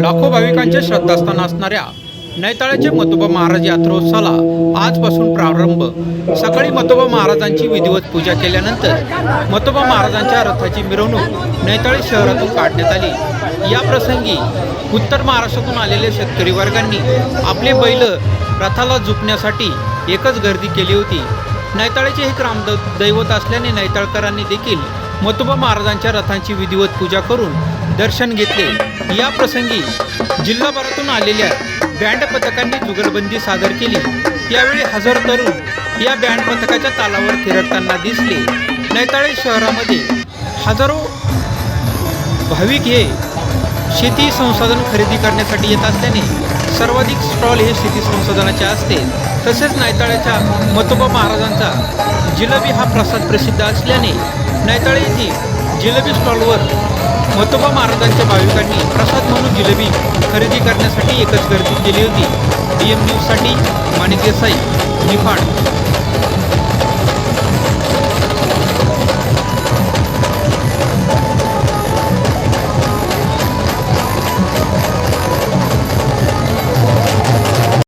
लाखो भाविकांचे श्रद्धास्थान असणाऱ्या नैताळ्याचे मतोबा महाराज यात्रोत्सवाला आजपासून प्रारंभ. सकाळी मतोबा महाराजांची विधिवत पूजा केल्यानंतर मतोबा महाराजांच्या रथाची मिरवणूक नैताळी शहरातून काढण्यात आली. या प्रसंगी उत्तर महाराष्ट्रातून आलेल्या शेतकरी वर्गांनी आपले बैल रथाला झुकण्यासाठी एकच गर्दी केली होती. नैताळ्याचे हे ग्राम दैवत असल्याने नैताळकरांनी देखील मतोबा महाराजांच्या रथांची विधिवत पूजा करून दर्शन घेतले. या प्रसंगी जिल्हाभरातून आलेल्या बँड पथकांनी जुगलबंदी सादर केली. यावेळी हजर तरुण या बँड पथकाच्या तालावर थिरकताना दिसले. नैताळे शहरामध्ये हजारो भाविक हे शेती संसाधन खरेदी करण्यासाठी येत असल्याने सर्वाधिक स्टॉल हे शेती संसाधनाचे असते. तसेच नायताळ्याच्या मतोबा महाराजांचा जिलबी हा प्रसाद प्रसिद्ध असल्याने नायताळे येथे जिलेबी स्टॉलवर मतोबा महाराजांच्या भाविकांनी प्रसाद म्हणून जिलेबी खरेदी करण्यासाठी एकच गर्दी केली होती. डी एम न्यूजसाठी माणिक देसाई निफाड.